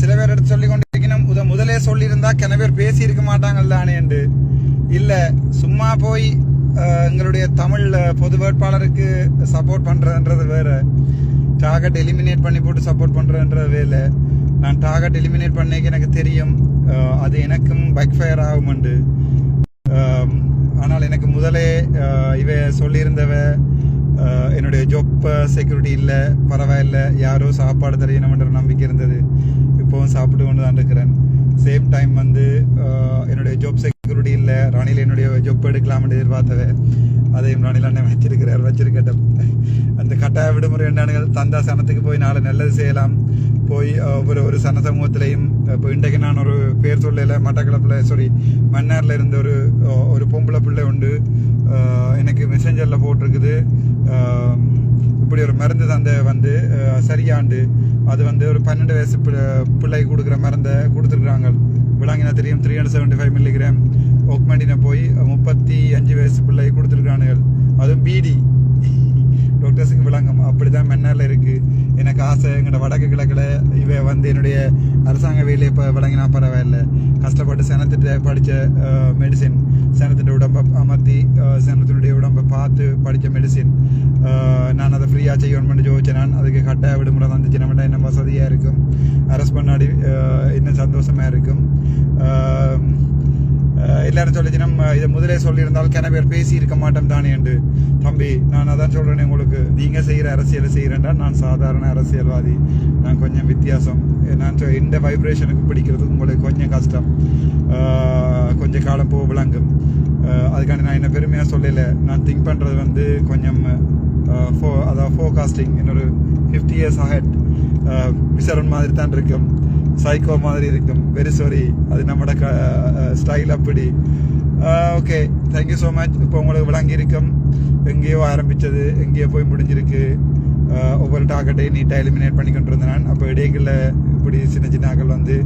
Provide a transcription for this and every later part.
சில பேர் எடுத்து சொல்லி கொண்டிருக்கணும். முத முதலே சொல்லியிருந்தா கிண பேர் பேசி இருக்க மாட்டாங்கள் தானே என்று. இல்லை சும்மா போய் எங்களுடைய தமிழ் பொது வேட்பாளருக்கு சப்போர்ட் பண்ணுறதுன்றது வேறு. டார்கெட் எலிமினேட் பண்ணி போட்டு சப்போர்ட் பண்ணுறதுன்றது வேலை. நான் டார்கெட் எலிமினேட் பண்ணேக்கு எனக்கு தெரியும். அது எனக்கும் பைக் ஃபயர் ஆகும் உண்டு ஆனால் எனக்கு முதலே இவ சொல்லியிருந்தவ என்னுடைய ஜாப் செக்யூரிட்டி இல்லை பரவாயில்ல யாரோ சாப்பாடு தெரியணும்ன்ற நம்பிக்கை இருந்தது. இப்போவும் சாப்பிட்டு கொண்டு தான் இருக்கிறேன். சேம் டைம் வந்து என்னுடைய ஜாப் செக்யூரிட்டி இல்லை. ராணியில் என்னுடைய ஜாப் எடுக்கலாம்னு எதிர்பார்த்தவ அதையும் ராணியில் அண்ணன் வச்சிருக்கிறார் வச்சிருக்கட்டும் அந்த கட்டாய விடுமுறை என்னன்னு தந்தா சனத்துக்கு போய் நாளை நல்லது செய்யலாம். போய் ஒரு ஒரு சன சமூகத்திலையும் இப்போ இன்றைக்கு நான் ஒரு பேர் சொல்லல மட்டக்களப்பில் சாரி மன்னாரில் இருந்த ஒரு ஒரு பொம்பளை பிள்ளை உண்டு. எனக்கு மெசேஞ்சரில் போட்டிருக்குது. இப்படி ஒரு மருந்து தந்தை வந்து சரியாண்டு அது வந்து ஒரு பன்னெண்டு வயசு பிள்ளை- பிள்ளைக்கு கொடுக்குற மருந்தை கொடுத்துருக்குறாங்க. விலங்கினா தெரியும் three hundred seventy five milligram ஒக்மெண்டினை போய் முப்பத்தி அஞ்சு வயசு பிள்ளைக்கு கொடுத்துருக்கானுகள் அதுவும் பீடி டாக்டர்ஸுக்கு விளங்கும். அப்படிதான் மென்னால் இருக்குது எனக்கு ஆசை எங்களோட வடக்கு கிழக்கில் இவ வந்து என்னுடைய அரசாங்க வேலையை இப்போ வழங்கினா பரவாயில்ல. கஷ்டப்பட்டு சனத்திட்ட படித்த மெடிசின் சனத்திட்ட உடம்பை அமர்த்தி அஹ், சனத்தினுடைய உடம்பை பார்த்து படித்த மெடிசின் நான் அதை ஃப்ரீயாக செய்யணும்னு ஜோதிச்சேன் நான் அதுக்கு கட்டாய விடுமுறை வந்துச்சு. நம்மகிட்ட என்ன வசதியாக இருக்கும். அரசு பண்ணாடி அஹ், இன்னும் சந்தோஷமா இருக்கும். எல்லாரும் சொல்லிச்சு நம்ம இதை முதலே சொல்லியிருந்தால் கிண பேர் பேசி இருக்க மாட்டேன் தானே என்று. தம்பி நான் அதான் சொல்கிறேன் உங்களுக்கு. நீங்கள் செய்கிற அரசியலை செய்கிறேன்டா நான் சாதாரண அரசியல்வாதி. நான் கொஞ்சம் வித்தியாசம். நான் சொ- இந்த வைப்ரேஷனுக்கு பிடிக்கிறது உங்களுக்கு கொஞ்சம் கஷ்டம். கொஞ்சம் காலம் போ விளங்கும் அதுக்காண்டி நான் என்ன பெருமையாக சொல்லலை. நான் திங்க் பண்ணுறது வந்து கொஞ்சம் ஃபோ அதாவது ஃபோகாஸ்டிங் இன்னொரு ஃபிஃப்டி இயர்ஸ் அஹெட் விசரன் மாதிரி தான் இருக்கும். சைக்கோ மாதிரி இருக்கும். வெரி சாரி அது நம்மட ஸ்டைல் அப்படி. ஓகே தேங்க்யூ ஸோ மச் இப்போ உங்களுக்கு விளங்கி இருக்கும் எங்கேயோ ஆரம்பிச்சது. எங்கேயோ போய் முடிஞ்சிருக்கு. ஒவ்வொரு டார்கெட்டையும் நீட்டாக எலிமினேட் பண்ணிக்கிட்டு இருந்தேன் நான் அப்போ இடைகளில் இப்படி சின்ன சின்ன ஆக்கள் வந்து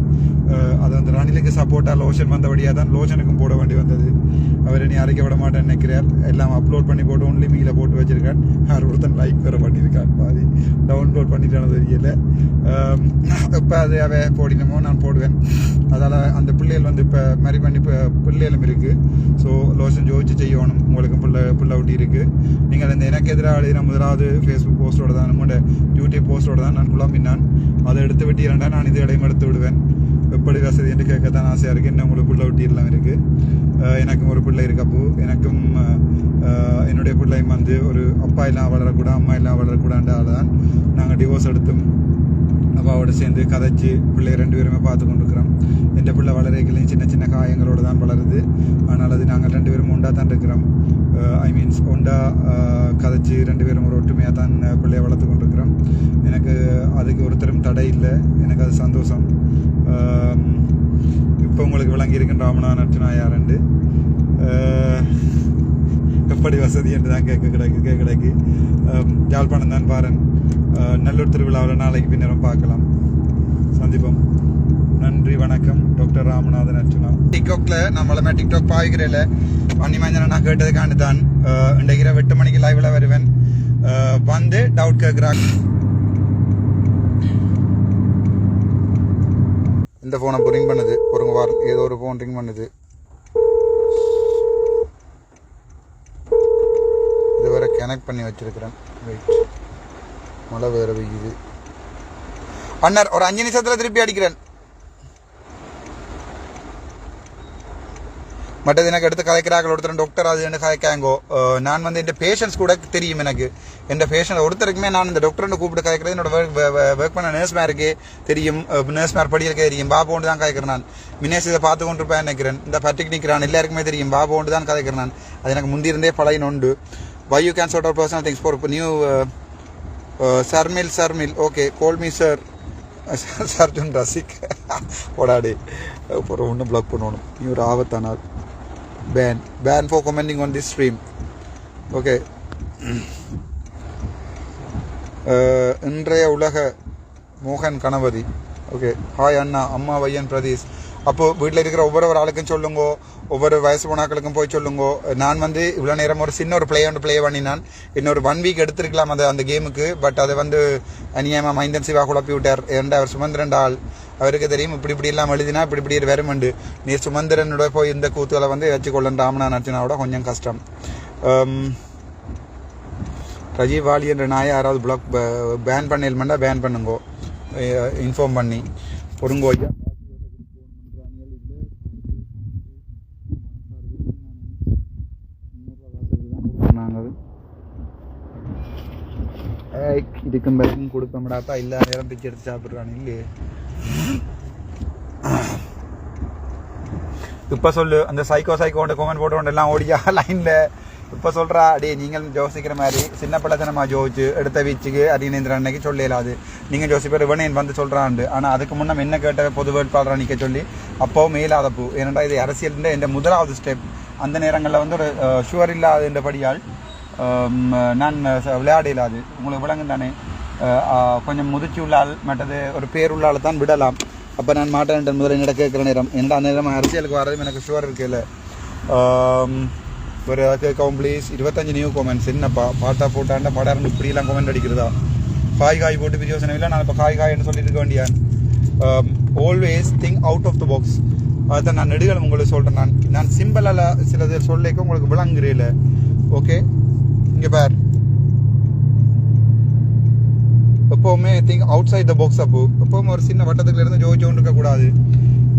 அது வந்து ரணிலுக்கு சப்போர்ட்டாக லோஷன் வந்தபடியாக தான் லோஷனுக்கும் போட வேண்டி வந்தது. அவர் இனி அரைக்க விட மாட்டேன்னு நினைக்கிறார். எல்லாம் அப்லோட் பண்ணி போட்டு ஒன்லி மீல போட்டு வச்சிருக்கார். யார் ஒருத்தன் லைக் வேறு பண்ணியிருக்கார். பாதி டவுன்லோட் பண்ணிட்டானு தெரியல. இப்போ அது அவ போடினமோ நான் போடுவேன். அதால் அந்த பிள்ளைகள் வந்து இப்போ மாதிரி பண்ணி இப்போ பிள்ளைகளும் இருக்குது ஸோ லோஷன் ஜோதிச்சு செய்யணும். உங்களுக்கு பிள்ளை பிள்ளை ஒட்டி இருக்குது நீங்கள் இந்த எனக்கு எதிராக எழுதின முதலாவது ஃபேஸ்புக் போஸ்ட்டோட தான் நம்மளோட யூடியூப் போஸ்ட்டோட தான் நான் குழம்பினான் அதை எடுத்து விட்டு இரண்டா நான் இது இடையும் எடுத்து விடுவேன். எப்படி வசதி என்று கேட்க தான் ஆசையாக இருக்குது இன்னும் உங்களுக்கு பிள்ளை ஒட்டி எல்லாம் இருக்குது எனக்கும் ஒரு பிள்ளை இருக்கப்போ எனக்கும் என்னுடைய பிள்ளையும் வந்து ஒரு அப்பா எல்லாம் வளரக்கூட அம்மா எல்லாம் வளரக்கூடாண்டால் தான் நாங்கள் டிவோர்ஸ் எடுத்தும் அப்பாவோட சேர்ந்து கதைச்சு பிள்ளை ரெண்டு பேருமே பார்த்து கொண்டிருக்கிறோம். எந்த பிள்ளை வளரைகளையும் சின்ன சின்ன காயங்களோடு தான் வளருது. ஆனால் அது நாங்கள் ரெண்டு பேரும் உண்டா தான் இருக்கிறோம். ஐ மீன்ஸ் உண்டா கதைச்சு ரெண்டு பேரும் ஒரு ஒற்றுமையாக தான் பிள்ளையை வளர்த்து கொண்டிருக்கிறோம். எனக்கு அதுக்கு ஒருத்தரும் தடை இல்லை. எனக்கு அது சந்தோஷம். இப்போ உங்களுக்கு விளங்கி இருக்கின்ற ராமனா நட்டுனா யாருண்டு எப்படி வசதி என்று தான் கேட்க கிடக்கு கேட்க கிடக்கு. யாழ்ப்பாணம் தான் பாருன். நல்லூர் திருவிழாவில் நாளைக்கு பின்னரும் பார்க்கலாம். சந்திப்போம். நன்றி வணக்கம் டாக்டர் ராமநாதன் அர்ச்சனா டிக்டாக்ல நம்மளமே டிக்டாக் பாய்கிறேல. வன்னிமஞ்சனை நான் கேட்டதுக்காண்டு தான் அஹ், இன்றைக்கு இரவு எட்டு மணிக்கு லைவ்ல வருவேன். வந்து டவுட் கேட்குறாங்க இந்த ஃபோனை அப்போ ரிங் பண்ணுது. பொறுங்க வார ஏதோ ஒரு ஃபோன் ரிங் பண்ணுது. இது வேற கனெக்ட் பண்ணி வச்சிருக்கிறேன். வெயிட் மழை வேற பெய்யுது. அண்ணர் ஒரு அஞ்சு நிமிஷத்தில் திருப்பி அடிக்கிறேன். மற்றது எனக்கு எடுத்து கதைக்கிறார்கள் ஒருத்தர் டாக்டர் அது என்ன கதைக்காங்கோ நான் வந்து என் பேஷண்ட்ஸ் கூட தெரியும் எனக்கு என் பேஷண்ட் ஒருத்தருக்குமே நான் இந்த டாக்டர்னு கூப்பிட்டு கதைக்கிறது என்னோட ஒர்க் பண்ண நர்ஸ் மேருக்கு தெரியும் நர்ஸ் மேர் படிக்கிறதுக்கு தெரியும் பாபு ஒன்று தான் கதைக்கிறேன் நான் மினேஷ் இதை பார்த்து கொண்டு இருப்பேன் நினைக்கிறேன் இந்த பட்டிக் நிற்கிறான் எல்லாருக்குமே தெரியும் பாபு ஒன்று தான் கதைக்கிறேன் நான் அது எனக்கு முந்தியிருந்தே பழைய உண்டு why you can sort out personal things for new Sharmil Sharmil okay call me sir Sarjun Rasik போடாடி அப்புறம் ஒன்றும் பிளாக் பண்ணணும் நீ ஒரு ஆபத்தானால் ban ban for commenting on this stream okay uh, இன்றைய உலக மோகன் கணபதி. ஓகே ஹாய் அண்ணா. அம்மா வையன் பிரதீஷ். அப்போ வீட்டில் இருக்கிற ஒவ்வொரு ஒரு ஆளுக்கும் சொல்லுங்கோ ஒவ்வொரு வயசு போனாக்களுக்கும் போய் சொல்லுங்கோ. நான் வந்து இவ்வளோ நேரம் ஒரு சின்ன ஒரு பிளே ஒன்று ப்ளே பண்ணினான். இன்னொரு ஒன் வீக் எடுத்திருக்கலாம் அந்த அந்த கேமுக்கு பட் அதை வந்து அநியாயமாக சிவா குழப்பி விட்டார். ஏன்டா அவர் சுமந்திரன் ஆள்? அவருக்கு தெரியும் இப்படி இப்படி எல்லாம் எழுதினா இப்படி இப்படி வருமண்டு நீ சுமந்திரனோட போய் இந்த கூத்துகளை வந்து வச்சுக்கொள்ளன் ராமனா நடிச்சினாவோட கொஞ்சம் கஷ்டம். ரஜீவ் வாலி என்ற நாயை யாராவது பிளாக் பேன் பண்ணிடமெண்டா பேன் பண்ணுங்கோ. இன்ஃபார்ம் பண்ணி. பொறுங்கோ ஐயா. நாங்கள் ஏய், இதுக்கும் பிறகும் கொடுப்போம்டாப்பா இல்ல நேரம் பிச்சு எடுத்து சாப்பிட்றான் இல்லையே? இப்ப சொல்லு அந்த சைக்கோ சைக்கோண்ட கோமன் போட்டு எல்லாம் ஓடியா? லைன்ல இப்ப சொல்றா அடே நீங்கள் யோசிக்கிற மாதிரி சின்ன பிள்ளைத்தனமாக ஜோதிச்சு எடுத்த வீச்சுக்கு அரியநேந்திரன் அன்னைக்கு சொல்லலாது நீங்க யோசிப்பார் இவனே வந்து சொல்றாண்டு ஆனா அதுக்கு முன்னே என்ன கேட்ட பொது வேட்பாளராக நிற்க சொல்லி அப்போவும் மேலாதப்பு பூ இது அரசியல் என்ற முதலாவது ஸ்டெப் அந்த நேரங்களில் வந்து ஒரு ஷுவர் இல்லாதபடியால் நான் ச- விளையாட இல்லாது உங்களுக்கு விளங்கும் தானே? கொஞ்சம் முதிர்ச்சி உள்ளால் மற்றது ஒரு பேர் தான் விடலாம். அப்போ நான் மாட்டேன் முதல்ல என்னிட கேட்குற நேரம். என்னடா அந்த நேரம் அரசியலுக்கு வரதும் எனக்கு ஷுவர் இருக்குல்ல ஒரு கேட்கவும் ப்ளீஸ் இருபத்தஞ்சு நியூ கமெண்ட்ஸ் என்னப்பா? பாட்டா போட்டாண்ட படம் இப்படிலாம் கமெண்ட் அடிக்கிறதா? காய் காய் போட்டு பிரியோசனம் இல்லை நான் இப்போ காய் காய்னு சொல்லிட்டு இருக்க வேண்டியான். Always think out of the box அதான் நான் நெடுகள் உங்களுக்கு சொல்கிறேன் நான் நான் சிம்பிளால் சிலது சொல்லிக்க உங்களுக்கு விளங்குறீல ஓகே இங்கே பார். எப்போவுமே think outside the box அப்போ. எப்பவுமே ஒரு சின்ன வட்டத்துக்குள்ள இருந்து ஜோதிச்சோன்னு இருக்கக்கூடாது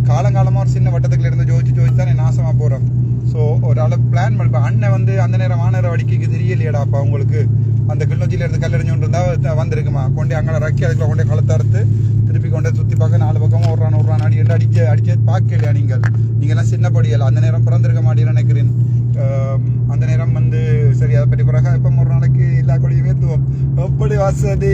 காலங்காலமாக ஒரு சின்ன வட்டத்துக்குள்ள இருந்து ஜோதிச்சு ஜோதிச்சு தான் நாசமாக போகிறோம் ஸோ ஒரு அளவு பிளான் பண்ணிப்பேன் அண்ணன் வந்து அந்த நேரம் வானர வடிக்கைக்கு தெரியலையடாப்பா உங்களுக்கு. அந்த கிளிநொச்சியில இருந்து கல்லறிஞ்சோண்டு இருந்தா வந்திருக்குமா? கொண்டு அங்கே ரக்கி அதுக்குள்ள கொண்டே களத்தறுத்து திருப்பி கொண்டே சுற்றி பார்க்க நாலு பக்கமும் ஒரு ஒரு என்று அடிக்க அடிக்க பார்க்கலையா நீங்கள்? நீங்கள்லாம் சின்ன படியல அந்த நேரம் பிறந்திருக்க மாட்டேன்னு நினைக்கிறேன். அந்த நேரம் வந்து சரி அதை பற்றி பிறகு எப்போ ஒரு நாளைக்கு எல்லா கொடியும் ஏற்றுவோம் எப்படி வசதி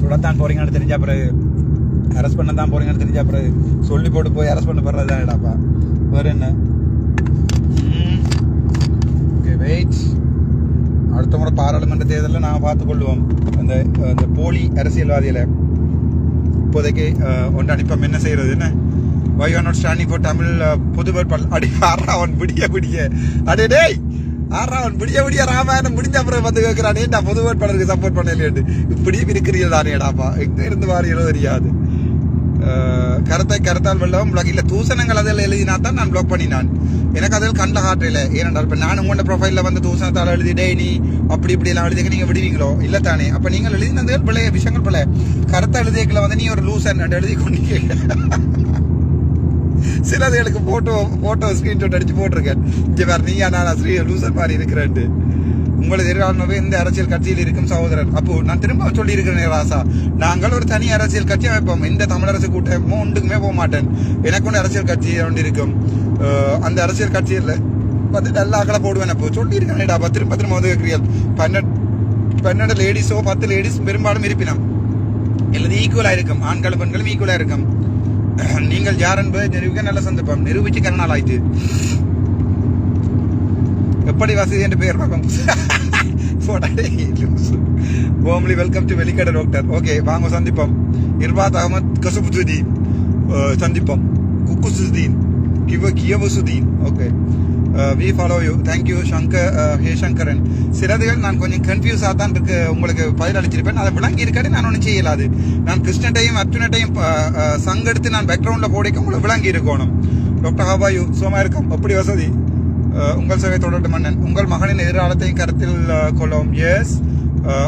சுடத்தான் போறீங்கன்னு தெரிஞ்சா பிறகு அரெஸ்ட் பண்ண தான் போறீங்கன்னு தெரிஞ்சா பிறகு சொல்லி போட்டு போய் அரெஸ்ட் பண்ண போறது தானேடாப்பா வேறு என்ன? ஓகே வெயிட் அடுத்த முறை பாராளுமன்ற தேர்தலில் நாம் பார்த்துக்கொள்வோம். அந்த அந்த போலி அரசியல்வாதியில் இப்போதைக்கு ஒன்று அனுப்பம் என்ன செய்யறது என்ன? Why are not standing for Tamil பொது வேட்பாளர்? அடி ஆறா அவன் பிடிய பிடிய அடே டேய்! ஆறா அவன் பிடிய பிடிய ராமாயணம் முடிஞ்ச அப்புறம் வந்து கேட்குறானே நான் பொது வேட்பாளருக்கு சப்போர்ட் பண்ணலையேட்டு இப்படியும் இருக்கிறீர்கள் தானேடாப்பா எங்கே இருந்து வாரியலோ தெரியாது கருத்தை கருத்தால் வெள்ளவும் பிளாக் இல்லை தூசணங்கள் அதில் எழுதினா தான் நான் பிளாக் பண்ணினான். எனக்கு அதில் கண்ணில் காட்டல ஏனென்றால் இப்போ நான் உங்களோட ப்ரொஃபைலில் வந்து தூசணத்தால் எழுதி டெய்னி நீ அப்படி இப்படி எல்லாம் எழுதிக்க நீங்கள் விடுவீங்களோ? இல்லை தானே. அப்போ நீங்கள் எழுதினதுகள் பிள்ளைய விஷயங்கள் பிள்ளை கருத்தை எழுதியக்கில் வந்து நீ ஒரு லூசன் எழுதி கொண்டு சிலதுகளுக்கு ஃபோட்டோ ஃபோட்டோ ஸ்க்ரீன்ஷாட் அடிச்சு போட்டிருக்கேன். இங்கே வேறு நீயா நான் ஸ்ரீ லூசர் மாதிரி இருக்கிறேன்ட்டு. உங்களது எதிரானவை இந்த அரசியல் கட்சியில் இருக்கும் சகோதரர். அப்போ நான் திரும்ப சொல்லி இருக்கிறேன் ராசா. நாங்கள் ஒரு தனி அரசியல் கட்சி அமைப்போம். இந்த தமிழரசு கூட்டமோ ஒன்றுக்குமே போக மாட்டேன். எனக்கு ஒன்று அரசியல் கட்சி ஒன்று இருக்கும். அந்த அரசியல் கட்சியில் பத்து நல்லா அகல போடுவேன். அப்போ சொல்லி பத்து திரும்ப திரும்ப வந்து கேட்கிறீர்கள். பன்னெண்டு பன்னெண்டு லேடிஸோ பத்து லேடிஸ் பெரும்பாலும் இருப்பினம். அல்லது ஈக்குவலாக இருக்கும். ஆண்களும் பெண்களும் ஈக்குவலாக இருக்கும். நீங்கள் யார் என்பதை நிரூபிக்க நல்ல சந்தர்ப்பம். நிரூபிச்சு கரணால் ஆயிட்டு எப்படி வசதி என்று பெயர் பார்க்கும் homely welcome to Welikada doctor okay வாங்க சந்திப்போம். இர்பாத் அகமத் கசுபுசுதீன். அஹ், சந்திப்போம். குக்குசுதீன். கிவ கியவசுதீன். Okay we follow you thank you Shankar hey Sankaran சிலதுகள் நான் கொஞ்சம் கன்ஃபியூஸாக தான் இருக்கு. உங்களுக்கு பதில் அளிச்சிருப்பேன் அதை விளங்கி இருக்காது நான் ஒன்றும் செய்யலாது நான் கிருஷ்ணட்டையும் அர்ஜுனட்டையும் சங்கெடுத்து நான் பேக்ரவுண்டில் போடிக்க உங்களுக்கு விளங்கி இருக்கணும் டாக்டர் ஹாபாயு சோமா இருக்கும். அப்படி வசதி? உங்கள் சேவை தொடர்ந்து மன்னன். உங்கள் மகனின் எதிர்காலத்தையும் கருத்தில் கொள்ளும். எஸ்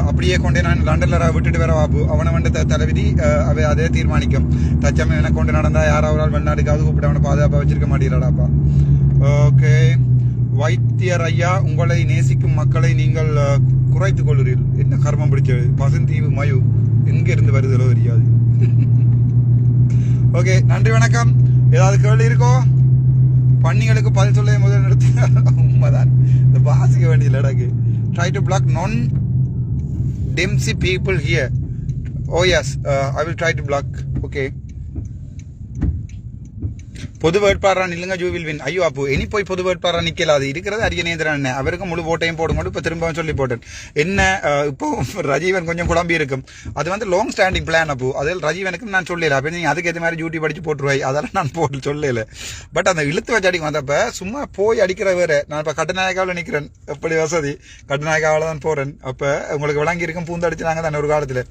அப்படியே கொண்டே நான் லண்டனில் விட்டுட்டு வர வாபு அவனை வந்து த- தலைவிதி அவை அதே தீர்மானிக்கும். தச்சமே எனக்கு கொண்டு நடந்தால் யாராவது ஒரு ஆள் வெளிநாட்டுக்காவது கூப்பிட்டு அவனை பாதுகாப்பாக வச்சிருக்க மாட்டீங்களாடாப்பா ஓகே வைத்தியர் ஐயா உங்களை நேசிக்கும் மக்களை நீங்கள் குறைத்து குறைத்துக் கொள்கிறீர்கள் என்ன கர்மம் பிடிச்சது பசுந்தீவு மயு. எங்க இருந்து தெரியாது. ஓகே நன்றி வணக்கம். ஏதாவது கேள்வி இருக்கோ? பன்னிகளுக்கு பதில் சொல்ல முதல் நிறுத்தினார். உண்மைதான். இந்த வாசிக்க வேண்டிய லடாக்கு ட்ரை டு பிளாக் நான் டெம்சி people here oh yes I will try to block okay பொது வேட்பாளராக நில்லுங்க ஜூ வில் வின் ஐயோ அப்போ இனி போய் பொது வேட்பாளராக நிக்கல. அது இருக்கிறது அரியநேந்திரன் அண்ணன் அவருக்கு முழு ஓட்டையும் போடுங்க இப்போ திரும்பவும் சொல்லி போட்டேன் என்ன இப்போ ரஜீவன் கொஞ்சம் குழம்பி இருக்கும். அது வந்து லாங் ஸ்டாண்டிங் பிளான் அப்போ. அதில் ரஜீவனுக்கும் நான் சொல்லல. அப்படி நீங்கள் அதுக்கு ஏற்ற மாதிரி டியூட்டி படிச்சு போட்டுருவாய். அதெல்லாம் நான் போட்டு சொல்லல. பட் அந்த இழுத்து வச்சு அடிக்கும் வந்தப்ப சும்மா போய் அடிக்கிற வேறு. நான் இப்போ கட்டுநாயக்காவில் நிற்கிறேன் எப்படி வசதி? கட்டுநாயக்காவில் தான் போகிறேன் அப்போ உங்களுக்கு விளங்கி இருக்கும் பூந்து தானே ஒரு காலத்தில்.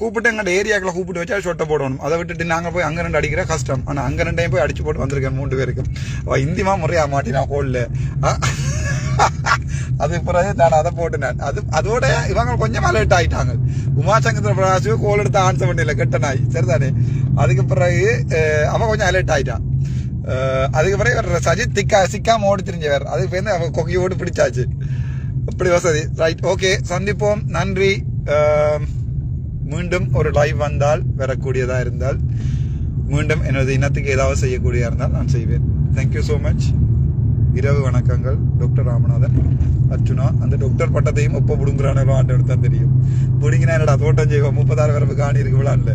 கூப்பிட்டு எங்கள் ஏரியாக்களை கூப்பிட்டு வச்சா சொட்டை போடணும். அதை விட்டுட்டு நாங்கள் போய் அங்கே ரெண்டு அடிக்கிற கஷ்டம். ஆனால் அங்கே ரெண்டையும் போய் போய் அடிச்சு போட்டு வந்திருக்கேன் மூன்று பேருக்கு அவ இந்திமா முறையா மாட்டினா கோல்ல. அது பிறகு நான் அதை போட்டுனேன். அது அதோட இவங்க கொஞ்சம் அலர்ட் ஆயிட்டாங்க. உமாசங்கர பிரகாஷுக்கு கோல் எடுத்து ஆன்சர் பண்ணல கெட்ட நாய். சரிதானே? அதுக்கு பிறகு அவன் கொஞ்சம் அலர்ட் ஆயிட்டான் அஹ், அதுக்கு பிறகு இவர் சஜித் திக்கா சிக்காம ஓடி தெரிஞ்சவர். அதுக்கு பேருந்து அவன் கொக்கியோடு பிடிச்சாச்சு. அப்படி வசதி. ரைட் ஓகே சந்திப்போம். நன்றி. மீண்டும் ஒரு லைவ் வந்தால் வரக்கூடியதாக இருந்தால். மீண்டும் எனது இனத்துக்கு ஏதாவது செய்யக்கூடியதா இருந்தால் நான் செய்வேன். தேங்க்யூ ஸோ மச் இரவு வணக்கங்கள். டாக்டர் ராமநாதன் அர்ச்சுனா அந்த டாக்டர் பட்டத்தையும் ஒப்ப பிடுங்குறானோ ஆண்டு தான் தெரியும். பிடுங்கினா என்னடா தோட்டம் செய்வோம். முப்பதாயிரம் வரம்பு காணி இருக்கு இல்லை